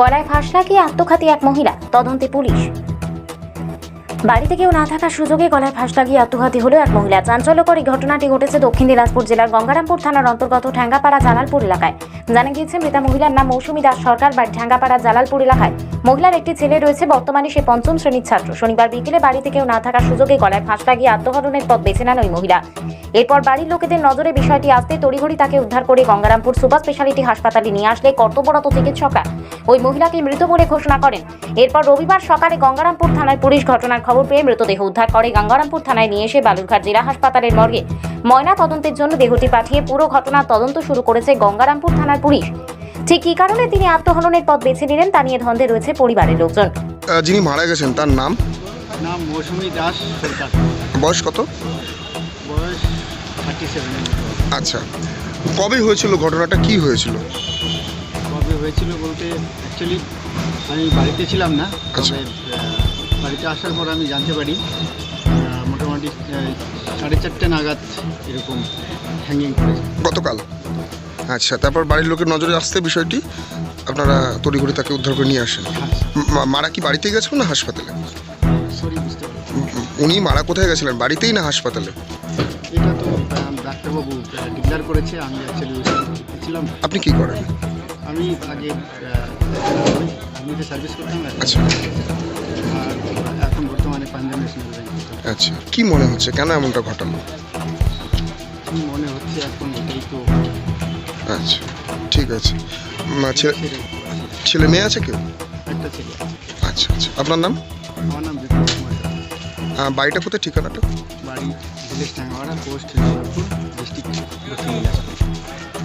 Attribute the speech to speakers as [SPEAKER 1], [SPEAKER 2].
[SPEAKER 1] গলায় ফাঁস লাগিয়ে আত্মঘাতী এক মহিলা, তদন্তে পুলিশ। বাড়িতে কেউ না থাকার সুযোগে গলায় ফাঁস লাগিয়ে আত্মঘাতী হলো এক মহিলা। চাঞ্চল্যকর এই ঘটনাটি ঘটেছে দক্ষিণ দিনাজপুর জেলার গঙ্গারামপুর থানার অন্তর্গত ঠ্যাঙ্গাপাড়া জালালপুর এলাকায়। জানা গিয়েছে, মৃতা মহিলার নাম মৌসুমী দাস সরকার বাড়ি ঠ্যাঙ্গাপাড়া জালালপুর এলাকায়। মহিলার একটি ছেলে রয়েছে, বর্তমানে সে পঞ্চম শ্রেণির ছাত্র। শনিবার বিকেলে বাড়িতে কেউ না থাকার সুযোগে গলায় ফাঁস লাগিয়ে আত্মহরণের পথ বেছে নেন ওই মহিলা। এরপর বাড়ির লোকেদের নজরে বিষয়টি আসতে তড়িঘড়ি তাকে উদ্ধার করে গঙ্গারামপুর সুপার স্পেশালিটি হাসপাতালে নিয়ে আসলে কর্তব্যরত চিকিৎসকরা ওই মহিলাকে মৃত বলে ঘোষণা করেন। এরপর রবিবার সকালে গঙ্গারামপুর থানায় পুলিশ ঘটনার খবর পেয়ে মৃতদেহ উদ্ধার করে গঙ্গারামপুর থানায় নিয়ে এসে বালুরঘাট জেলা হাসপাতালের মর্গে। ময়না তদন্তের জন্য দেহটি পাঠিয়ে পুরো ঘটনার তদন্ত শুরু করেছে গঙ্গারামপুর থানার পুলিশ। ঠিক কী কারণে তিনি আত্মহননের পথ বেছে নিলেন তা নিয়ে ধন্দে রয়েছে পরিবারের লোকজন?
[SPEAKER 2] যিনি মারা গেছেন তার নাম?
[SPEAKER 3] নাম মৌসুমী দাস সরকার।
[SPEAKER 2] বয়স কত?
[SPEAKER 3] বয়স থার্টি সেভেন
[SPEAKER 2] আচ্ছা। কবে হয়েছিল ঘটনাটা? কি হয়েছিল?
[SPEAKER 3] হয়েছিল বলতে অ্যাকচুয়ালি আমি বাড়িতে ছিলাম না
[SPEAKER 2] আচ্ছা।
[SPEAKER 3] তবে বাড়িতে আসার পর আমি জানতে পারি মোটামুটি সাড়ে চারটে নাগাদ এরকম হ্যাঙ্গিং করেছে
[SPEAKER 2] গতকাল? আচ্ছা তারপর বাড়ির লোকের নজরে আসতে বিষয়টি? আপনারা তড়িঘড়ি তাকে উদ্ধার করে নিয়ে আসেন? মা- মারা কি বাড়িতে গেছিল না হাসপাতালে? উনি মারা কোথায় গেছিলেন? বাড়িতেই না হাসপাতালে?
[SPEAKER 3] এটা তো ডাক্তারবাবু ডিক্লেয়ার করেছে আমি অ্যাকচুয়ালি ছিলাম।
[SPEAKER 2] আপনি কি করেন?
[SPEAKER 3] আমি আগে আর্মিতে সার্ভিস করতাম আর
[SPEAKER 2] আচ্ছা।
[SPEAKER 3] এখন বর্তমানে পাঞ্জাব ন্যাশনাল ব্যাংক
[SPEAKER 2] আচ্ছা কি মনে হচ্ছে? কেন এমনটা ঘটালো?
[SPEAKER 3] মনে হচ্ছে এখন এটাই তো।
[SPEAKER 2] আচ্ছা ঠিক আছে। ছেলে মেয়ে আছে কেউ?
[SPEAKER 3] একটা ছেলে।
[SPEAKER 2] আচ্ছা আচ্ছা। আপনার নাম?
[SPEAKER 3] আমার নাম কুমার
[SPEAKER 2] বাড়িটা কোথায়? ঠিকানাটা?
[SPEAKER 3] বাড়ি ভিলেজ টাঙ্গাওয়াড়া পোস্ট ডিস্ট্রিক্ট দক্ষিণ দিনাজপুর।